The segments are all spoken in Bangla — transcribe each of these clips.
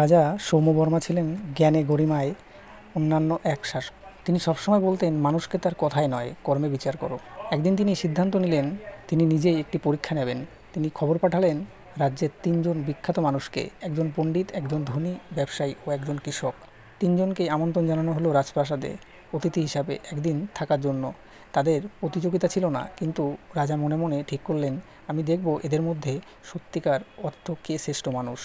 রাজা সৌম্যবর্মা ছিলেন জ্ঞানে গরিমায় অন্যান্য এক শাসক। তিনি সবসময় বলতেন, মানুষকে তার কথায় নয়, কর্মে বিচার করো। একদিন তিনি সিদ্ধান্ত নিলেন, তিনি নিজেই একটি পরীক্ষা নেবেন। তিনি খবর পাঠালেন রাজ্যের তিনজন বিখ্যাত মানুষকে, একজন পণ্ডিত, একজন ধনী, ব্যবসায়ী ও একজন কৃষক। তিনজনকে আমন্ত্রণ জানানো হলো রাজপ্রাসাদে, অতিথি হিসাবে একদিন থাকার জন্য। তাদের প্রতিযোগিতা ছিল না, কিন্তু রাজা মনে মনে ঠিক করলেন, আমি দেখব এদের মধ্যে সত্যিকার অর্থ কে শ্রেষ্ঠ মানুষ?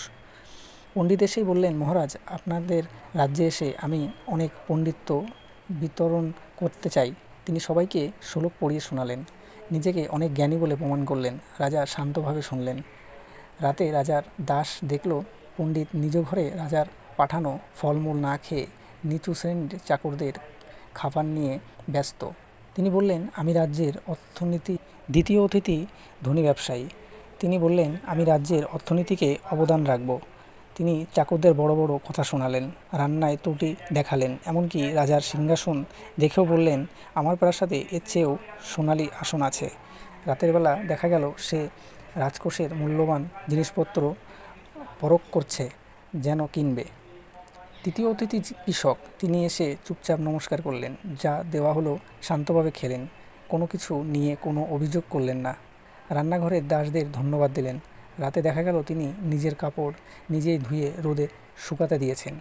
পণ্ডিত এসেই বললেন, মহারাজ, আপনাদের রাজ্যে এসে আমি অনেক পণ্ডিত্য বিতরণ করতে চাই। তিনি সবাইকে শ্লোক পড়িয়ে শোনালেন। নিজেকে অনেক জ্ঞানী বলে প্রমাণ করলেন। রাজা শান্তভাবে শুনলেন। রাতে রাজার দাস দেখল পণ্ডিত নিজ ঘরে রাজার পাঠানো ফলমূল না খেয়ে নিচু শ্রেণির চাকরদের খাবার নিয়ে ব্যস্ত। তিনি বললেন, আমি রাজ্যের অর্থনীতি, দ্বিতীয় অতিথি, ধনী ব্যবসায়ী। তিনি বললেন, আমি রাজ্যের অর্থনীতিকে অবদান রাখব। তিনি চাকরদের বড় বড় কথা শোনালেন, রান্নায় ত্রুটি দেখালেন, এমনকি রাজার সিংহাসন দেখেও বললেন, আমার প্রাসাদে এর চেয়েও সোনালি আসন আছে। রাতের বেলা দেখা গেল সে রাজকোষের মূল্যবান জিনিসপত্র পরখ করছে, যেন কিনবে। তৃতীয় অতিথি কৃষক, তিনি এসে চুপচাপ নমস্কার করলেন, যা দেওয়া হলো শান্তভাবে খেলেন। কোনো কিছু নিয়ে কোনো অভিযোগ করলেন না। রান্নাঘরের দাসদের ধন্যবাদ দিলেন। রাতে দেখা গেল তিনি নিজের কাপড় নিজেই ধুয়ে রোদে শুকাতে দিয়েছেন।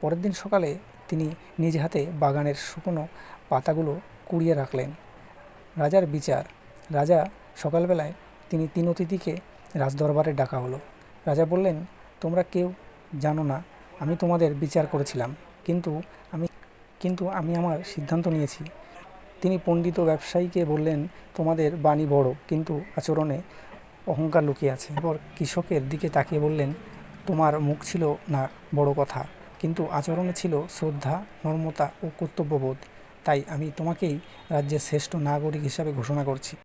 পরের দিন সকালে তিনি নিজ হাতে বাগানের শুকনো পাতাগুলো কুড়িয়ে রাখলেন। রাজার বিচার। রাজা সকালবেলায় তিনি তিন অতিথিকে রাজদরবারে ডাকা হলো। রাজা বললেন, তোমরা কেউ জানো না, আমি তোমাদের বিচার করেছিলাম, কিন্তু আমি কিন্তু আমি আমার সিদ্ধান্ত নিয়েছি। তিনি পণ্ডিত ব্যবসায়ীকে বললেন, তোমাদের বাণী বড়, কিন্তু আচরণে অহংকার লুকিয়ে আছে। এরপর কৃষকের দিকে তাকিয়ে বললেন, তোমার মুখ ছিল না, বড় কথা। কিন্তু আচরণে ছিল শ্রদ্ধা, নর্মতা ও কর্তব্যবোধ। তাই আমি তোমাকেই রাজ্যের শ্রেষ্ঠ নাগরিক হিসাবে ঘোষণা করছি।